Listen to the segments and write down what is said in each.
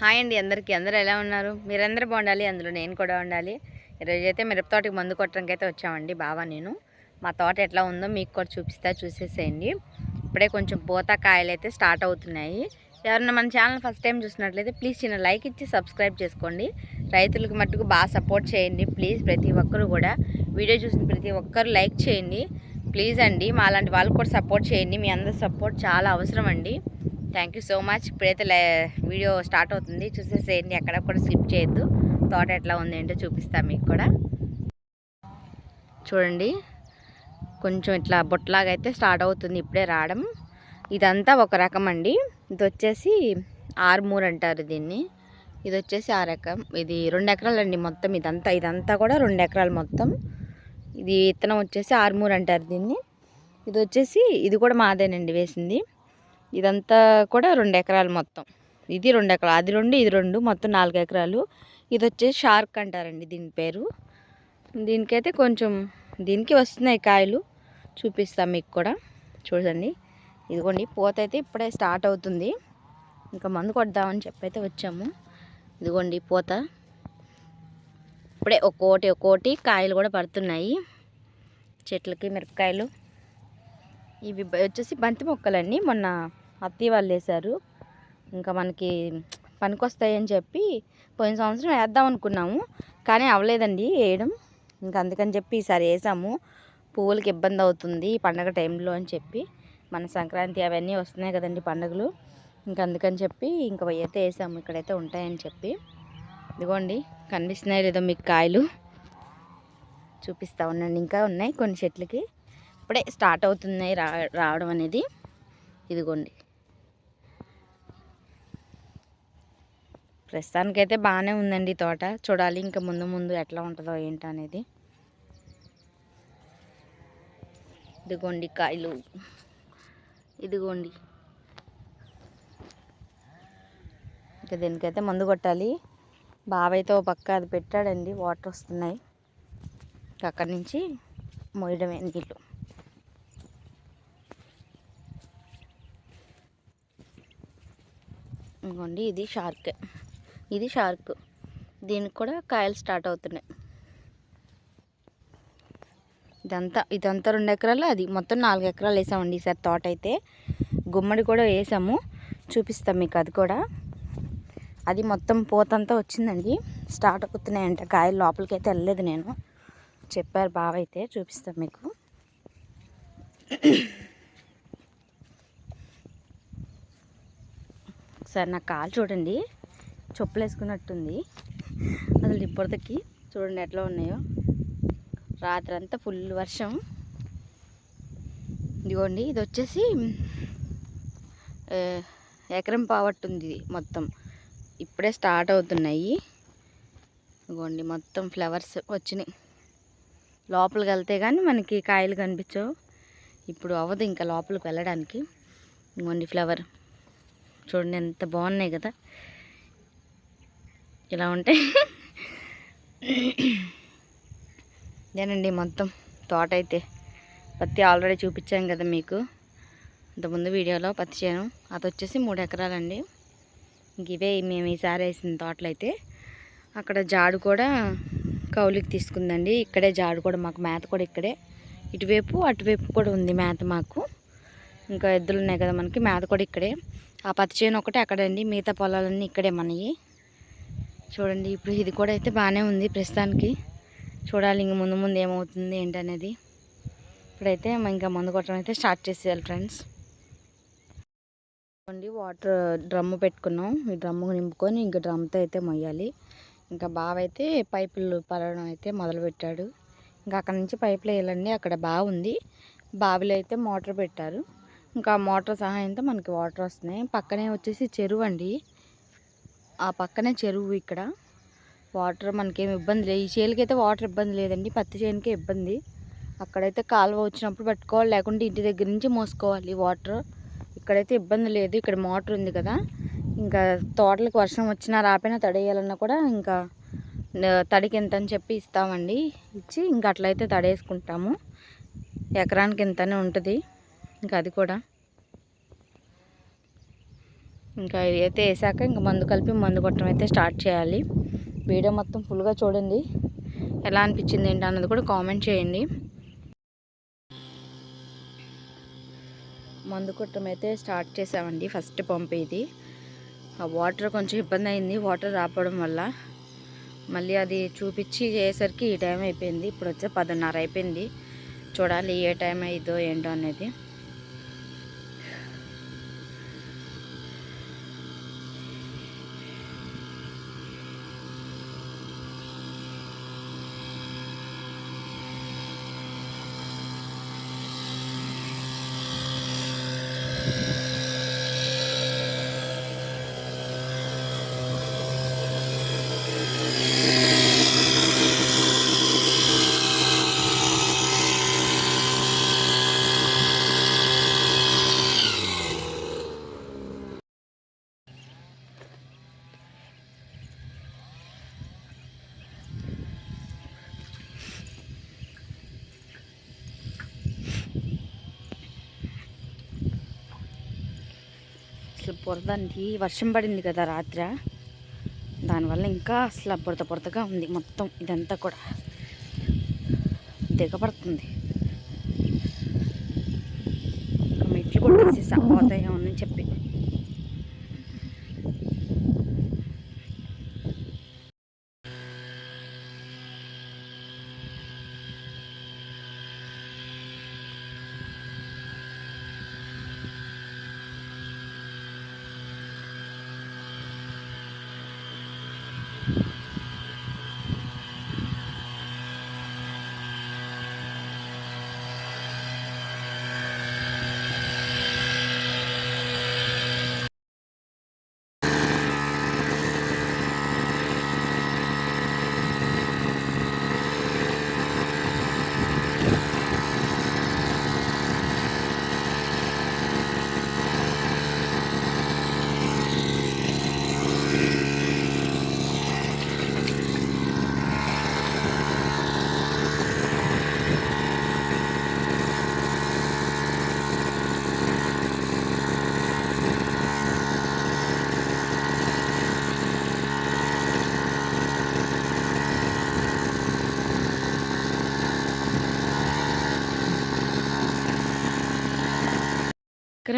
Hi అండి అందరికీ. అందరూ ఎలా ఉన్నారు? మీరందరూ బాగుండాలి. అందులో నేను కూడా ఉండాలి. ఈరోజు అయితే మిరప తోటకి మందు కొట్టడానికి అయితే వచ్చామండి బావా నేను. మా తోట ఎట్లా ఉందో మీకు కూడా చూపిస్తా చూసేసేయండి. ఇప్పుడే కొంచెం పూత కాయలు అయితే స్టార్ట్ అవుతున్నాయి. ఎవరైనా మన ఛానల్ ఫస్ట్ టైం చూసినట్లయితే ప్లీజ్ చిన్న లైక్ ఇచ్చి సబ్స్క్రైబ్ చేసుకోండి. రైతులకు మట్టుకు బాగా సపోర్ట్ చేయండి. ప్లీజ్ ప్రతి ఒక్కరు కూడా వీడియో చూసిన ప్రతి ఒక్కరు లైక్ చేయండి. ప్లీజ్ అండి మా అలాంటి వాళ్ళకి కూడా సపోర్ట్ చేయండి. మీ అందరి సపోర్ట్ చాలా అవసరం అండి. Thank you so much. ఇప్పుడైతే వీడియో స్టార్ట్ అవుతుంది. చూసేసేయండి ఎక్కడ కూడా స్లిప్ చేయొద్దు. తోట ఎట్లా ఉంది ఏంటో చూపిస్తాను మీకు కూడా. చూడండి కొంచెం ఇట్లా బొట్టలాగా అయితే స్టార్ట్ అవుతుంది ఇప్పుడే రావడం. ఇదంతా ఒక రకం అండి. ఇది వచ్చేసి ఆర్మూర్ అంటారు దీన్ని. ఇది వచ్చేసి ఆ రకం. ఇది రెండు ఎకరాలండి మొత్తం ఇదంతా. ఇదంతా కూడా రెండు ఎకరాలు మొత్తం. ఇది విత్తనం వచ్చేసి ఆర్మూర్ అంటారు దీన్ని. ఇది వచ్చేసి ఇది కూడా మాదేనండి వేసింది. ఇదంతా కూడా రెండు ఎకరాలు మొత్తం. ఇది రెండు ఎకరాలు అది రెండు ఇది రెండు మొత్తం నాలుగు ఎకరాలు ఇది వచ్చేసి షార్క్ అంటారండి దీని పేరు. దీనికైతే కొంచెం దీనికి వస్తున్నాయి కాయలు. చూపిస్తాం మీకు కూడా. చూడండి. ఇదిగోండి పూత అయితే ఇప్పుడే స్టార్ట్ అవుతుంది. ఇంకా మందు కొడదామని చెప్పి వచ్చాము. ఇదిగోండి పూత. ఇప్పుడే ఒక్కోటి ఒక్కోటి కాయలు కూడా పడుతున్నాయి. చెట్లకి మిరపకాయలు. ఇవి వచ్చేసి బంతి మొక్కలండి. మొన్న అత్తయ్య వాళ్ళు వేశారు. ఇంకా మనకి పనికొస్తాయని చెప్పి పోయిన సంవత్సరం వేద్దాం అనుకున్నాము. కానీ అవ్వలేదండి వేయడం. ఇంకా అందుకని చెప్పి ఈసారి వేసాము. పువ్వులకి ఇబ్బంది అవుతుంది ఈ పండగ టైంలో అని చెప్పి. మన సంక్రాంతి అవన్నీ వస్తున్నాయి కదండి పండుగలు. ఇంకా అందుకని చెప్పి ఇంకా అయితే వేసాము. ఇక్కడైతే ఉంటాయని చెప్పి. ఇదిగోండి కనిపిస్తున్నాయి లేదో మీకు కాయలు. చూపిస్తా ఉండండి. ఇంకా ఉన్నాయి కొన్ని చెట్లకి. ఇప్పుడే స్టార్ట్ అవుతున్నాయి రా రావడం అనేది. ఇదిగోండి. ప్రస్తుతానికైతే బాగానే ఉందండి తోట. చూడాలి ఇంకా ముందు ముందు ఎట్లా ఉంటుందో ఏంటో అనేది. ఇదిగోండి కాయలు. ఇదిగోండి. ఇంకా దీనికైతే మందు కొట్టాలి. బావైతే ఓ పక్క అది పెట్టాడండి వాటర్ వస్తున్నాయి. అక్కడి నుంచి మోయడమే నీళ్ళు ఇదిగోండి ఇది షార్క్. ఇది షార్క్. దీనికి కూడా కాయలు స్టార్ట్ అవుతున్నాయి. ఇదంతా ఇదంతా రెండు ఎకరాలు? అది మొత్తం నాలుగు ఎకరాలు వేసామండి ఈసారి తోట అయితే. గుమ్మడి కూడా వేసాము. చూపిస్తాం మీకు అది కూడా. అది మొత్తం పోతంతా వచ్చిందండి. స్టార్ట్ అవుతున్నాయంట. కాయలు లోపలికి అయితే వెళ్ళలేదు నేను. చెప్పారు బావ అయితే చూపిస్తాం మీకు. ఒకసారి నా కాలు చూడండి. చెప్పులు వేసుకున్నట్టుంది అసలు ఇప్పటికి చూడండి ఎట్లా ఉన్నాయో. రాత్రి అంతా ఫుల్ వర్షం. ఇదిగోండి ఇది వచ్చేసి ఎకరం పావట్టుంది మొత్తం. ఇప్పుడే స్టార్ట్ అవుతున్నాయి. ఇదిగోండి మొత్తం ఫ్లవర్స్ వచ్చినాయి. లోపలికి వెళ్తే కానీ మనకి కాయలు కనిపించవు. ఇప్పుడు అవ్వదు ఇంకా లోపలికి వెళ్ళడానికి. ఇదిగోండి ఫ్లవర్. చూడండి ఎంత బాగున్నాయి కదా. ఇలా ఉంటాయి. ఇదేనండి మొత్తం తోట అయితే. పత్తి ఆల్రెడీ చూపించాం కదా మీకు. ఇంతకుముందు వీడియోలో పత్తి చేను. అది వచ్చేసి మూడు ఎకరాలండి. ఇంక ఇవే మేము ఈసారి వేసిన తోటలు అయితే. అక్కడ జాడు కూడా కౌలికి తీసుకుందండి. ఇక్కడే జాడు కూడా మాకు మేత కూడా ఇక్కడే. ఇటువైపు అటువైపు కూడా ఉంది మేత మాకు. ఇంకా ఎద్దులు ఉన్నాయి కదా మనకి మేత కూడా ఇక్కడే. ఆ పత్తి చేను ఒకటే అక్కడండి. మిగతా పొలాలన్నీ ఇక్కడే మనవి. చూడండి ఇప్పుడు ఇది కూడా అయితే బాగానే ఉంది ప్రస్తుతానికి. చూడాలి ఇంక ముందు ముందు ఏమవుతుంది ఏంటనేది. ఇప్పుడైతే ఇంకా మందు కొట్టడం అయితే స్టార్ట్ చేసేయాలి ఫ్రెండ్స్. చూడండి వాటర్ డ్రమ్ము పెట్టుకున్నాం. ఈ డ్రమ్ము నింపుకొని ఇంకా డ్రమ్తో అయితే మొయ్యాలి. ఇంకా బావ అయితే పైపులు పడడం అయితే మొదలుపెట్టాడు ఇంకా అక్కడ నుంచి పైపులు వేయాలండి అక్కడ బావి ఉంది. బావిలో అయితే మోటార్ పెట్టారు. ఇంకా ఆ మోటార్ సహాయంతో మనకి వాటర్ వస్తున్నాయి. పక్కనే వచ్చేసి చెరువు అండి. ఆ పక్కనే చెరువు ఇక్కడ. వాటర్ మనకేం ఇబ్బంది లేదు. ఈ చేలకైతే వాటర్ ఇబ్బంది లేదండి. పత్తి చేనుకే ఇబ్బంది. అక్కడైతే కాలువ వచ్చినప్పుడు పట్టుకోవాలి. లేకుంటే ఇంటి దగ్గర నుంచి మోసుకోవాలి వాటర్. ఇక్కడైతే ఇబ్బంది లేదు. ఇక్కడ మోటార్ ఉంది కదా. ఇంకా తోటలకు వర్షం వచ్చినా రాపోయినా తడేయాలన్నా కూడా ఇంకా తడికి ఎంత అని చెప్పి ఇస్తామండి. ఇచ్చి ఇంకా అట్లయితే తడేసుకుంటాము. ఎకరానికి ఇంతనే ఉంటుంది. ఇంకా అది కూడా. ఇంకా ఇది అయితే వేసాక ఇంకా మందు కలిపి మందు కొట్టడం అయితే స్టార్ట్ చేయాలి. వీడియో మొత్తం ఫుల్గా చూడండి. ఎలా అనిపించింది ఏంటి అన్నది కూడా కామెంట్ చేయండి. మందు కొట్టడం అయితే స్టార్ట్ చేసామండి ఫస్ట్ పంప్ ఇది. ఆ వాటర్ కొంచెం ఇబ్బంది అయింది. వాటర్ రాపడం వల్ల మళ్ళీ అది చూపించి చేసేసరికి ఈ టైం అయిపోయింది. ఇప్పుడు వచ్చే పదిన్నర అయిపోయింది. చూడాలి ఏ టైం అయిందో ఏంటో అనేది. అసలు బురదండి వర్షం పడింది కదా రాత్రి. దానివల్ల ఇంకా అసలు బురద బురదగా ఉంది మొత్తం ఇదంతా కూడా. దిగబడుతుంది. మెట్లు కూడా తీసేసా పోతాయేమో అని చెప్పి.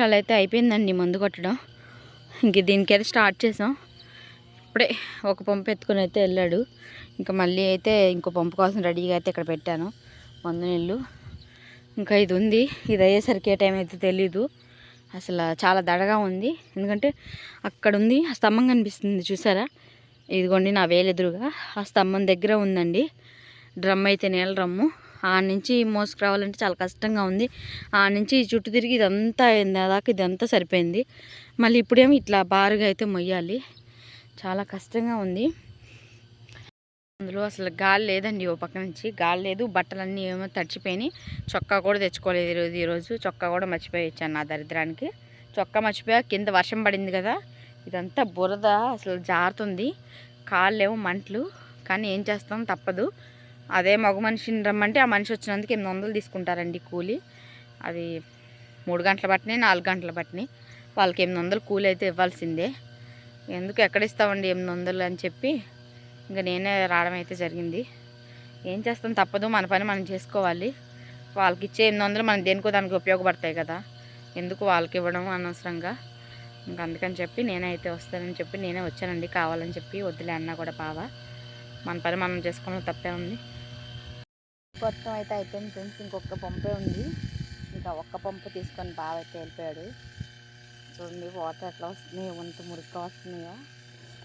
సంవత్సరాలు అయితే అయిపోయిందండి మందు కొట్టడం. ఇంక దీనికైతే స్టార్ట్ చేసాం. ఇప్పుడే ఒక పంపు ఎత్తుకొని అయితే వెళ్ళాడు. ఇంకా మళ్ళీ అయితే ఇంకో పంపు కోసం రెడీగా అయితే ఇక్కడ పెట్టాను. మందు నీళ్ళు. ఇంకా ఇది ఉంది. ఇది అయ్యేసరికి ఏ టైం అయితే తెలీదు. అసలు చాలా దడగా ఉంది. ఎందుకంటే అక్కడ ఉంది ఆ స్తంభం కనిపిస్తుంది చూసారా? ఇదిగోండి నా వేలెదురుగా. ఆ స్తంభం దగ్గర ఉందండి. డ్రమ్ అయితే నీళ్ళ డ్రమ్ము. ఆ నుంచి మోసుకురావాలంటే చాలా కష్టంగా ఉంది. ఆ నుంచి చుట్టూ తిరిగి ఇదంతా అయింది. దాకా ఇదంతా సరిపోయింది. మళ్ళీ ఇప్పుడేమో ఇట్లా బారుగా అయితే మొయ్యాలి. చాలా కష్టంగా ఉంది. అందులో అసలు గాలి లేదండి ఓ పక్క నుంచి. గాలి లేదు. బట్టలన్నీ ఏమో తడిచిపోయినాయి. చొక్కా కూడా తెచ్చుకోలేదు ఈరోజు ఈరోజు చొక్కా కూడా మర్చిపోయి నా దరిద్రానికి. చొక్కా మర్చిపోయా కింద వర్షం పడింది కదా. ఇదంతా బురద. అసలు జారుతుంది. కాళ్ళేమో మంటలు. కానీ ఏం చేస్తాం తప్పదు. అదే మగ మనిషిని రమ్మంటే ఆ మనిషి వచ్చినందుకు ఎనిమిది వందలు తీసుకుంటారండి కూలి. అది మూడు గంటల పట్టినాయి నాలుగు గంటల పట్టినాయి. వాళ్ళకి ఎనిమిది వందలు కూలి అయితే ఇవ్వాల్సిందే. ఎందుకు ఎక్కడ ఇస్తామండి ఎనిమిది వందలు అని చెప్పి ఇంకా నేనే రావడం అయితే జరిగింది. ఏం చేస్తాం? తప్పదు మన పని మనం చేసుకోవాలి. వాళ్ళకి ఇచ్చే ఎనిమిది వందలు మనం దేనికో దానికి ఉపయోగపడతాయి కదా. ఎందుకు వాళ్ళకి ఇవ్వడం అనవసరంగా? ఇంకా అందుకని చెప్పి నేనైతే వస్తానని చెప్పి నేనే వచ్చానండి. కావాలని చెప్పి వద్దులే అన్నా కూడా బావ. మన పని మనం చేసుకోవడం తప్పే ఉంది. మొత్తం అయితే అయిపోయింది ఫ్రెండ్స్. ఇంకొక పంపే ఉంది. ఇంకా ఒక్క పంపు తీసుకొని బాగా అయితే వెళ్ళిపోయాడు. చూడండి వాటర్ ఎట్లా వస్తున్నాయో వంత మురుగ్గా వస్తున్నాయో.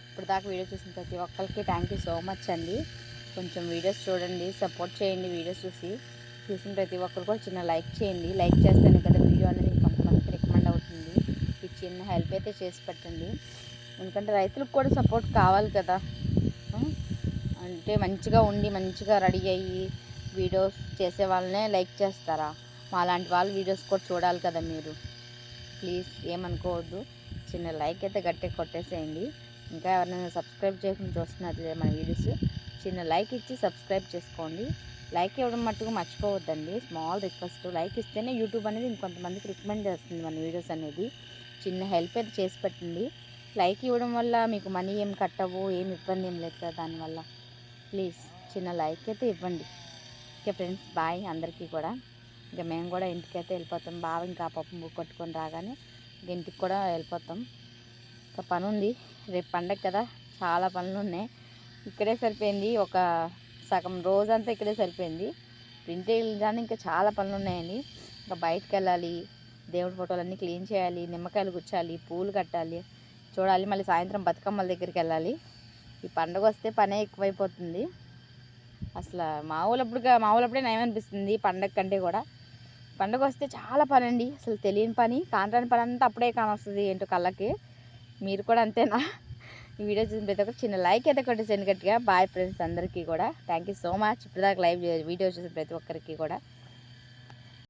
ఇప్పుడు దాకా వీడియో చూసిన ప్రతి ఒక్కరికి థ్యాంక్ యూ సో మచ్ అండి. కొంచెం వీడియోస్ చూడండి సపోర్ట్ చేయండి వీడియోస్ చూసి. చూసిన ప్రతి ఒక్కరు కూడా చిన్న లైక్ చేయండి. లైక్ చేస్తేనే కదా వీడియో అనేది కొంతమందికి రికమెండ్ అవుతుంది. ఈ చిన్న హెల్ప్ అయితే చేసి పెట్టండి. ఎందుకంటే రైతులకు కూడా సపోర్ట్ కావాలి కదా. అంటే మంచిగా ఉండి మంచిగా రెడీ అయ్యి వీడియోస్ చేసే వాళ్ళనే లైక్ చేస్తారా? మాలాంటి వాళ్ళ వీడియోస్ కూడా చూడాలి కదా మీరు. ప్లీజ్ ఏమనుకోవద్దు. చిన్న లైక్ అయితే గట్టిగా కొట్టేసేయండి. ఇంకా ఎవరైనా సబ్స్క్రైబ్ చేయకుండా చూస్తున్నట్లే మన వీడియోస్ చిన్న లైక్ ఇచ్చి సబ్స్క్రైబ్ చేసుకోండి. లైక్ ఇవ్వడం మట్టుకు మర్చిపోవద్దండి. స్మాల్ రిక్వెస్ట్ లైక్ ఇస్తేనే యూట్యూబ్ అనేది ఇంకొంతమందికి రికమెండ్ చేస్తుంది మన వీడియోస్ అనేది. చిన్న హెల్ప్ అయితే చేసి పెట్టండి. లైక్ ఇవ్వడం వల్ల మీకు మనీ ఏం కట్టవు ఏం ఇబ్బంది ఏం లేదు కదా దానివల్ల. ప్లీజ్ చిన్న లైక్ అయితే ఇవ్వండి. ఓకే ఫ్రెండ్స్ బాయ్ అందరికీ కూడా. ఇంకా మేము కూడా ఇంటికైతే వెళ్ళిపోతాం. బావ ఇంకా పప్పు కొట్టుకొని రాగానే ఇంటికి కూడా వెళ్ళిపోతాం. ఇంకా పని ఉంది రేపు పండగ కదా చాలా పనులు ఉన్నాయి ఇక్కడే సరిపోయింది. ఒక సగం రోజంతా ఇక్కడే సరిపోయింది. ఇంటికి వెళ్ళడానికి ఇంకా చాలా పనులు ఉన్నాయండి ఇంకా బయటకు వెళ్ళాలి దేవుడి ఫోటోలన్నీ క్లీన్ చేయాలి నిమ్మకాయలు గుచ్చాలి పూలు కట్టాలి. చూడాలి మళ్ళీ సాయంత్రం బతుకమ్మల దగ్గరికి వెళ్ళాలి. ఈ పండుగ వస్తే పనే ఎక్కువైపోతుంది. అసలు మామూలప్పుడుగా మామూలప్పుడే నయం అనిపిస్తుంది పండగ కంటే కూడా. పండగ వస్తే చాలా పని అండి అసలు తెలియని పని కాంట్రాని పని అంతా అప్పుడే కానొస్తుంది ఏంటో కళ్ళకి. మీరు కూడా అంతేనా? ఈ వీడియో చూసిన ప్రతి ఒక్కరు చిన్న లైక్ అయితే కొట్టేసి ఎందుకట్టుగా బాయ్ ఫ్రెండ్స్ అందరికీ కూడా. Thank you so much. ఇప్పటిదాకా లైవ్ వీడియో చూసిన ప్రతి ఒక్కరికి కూడా.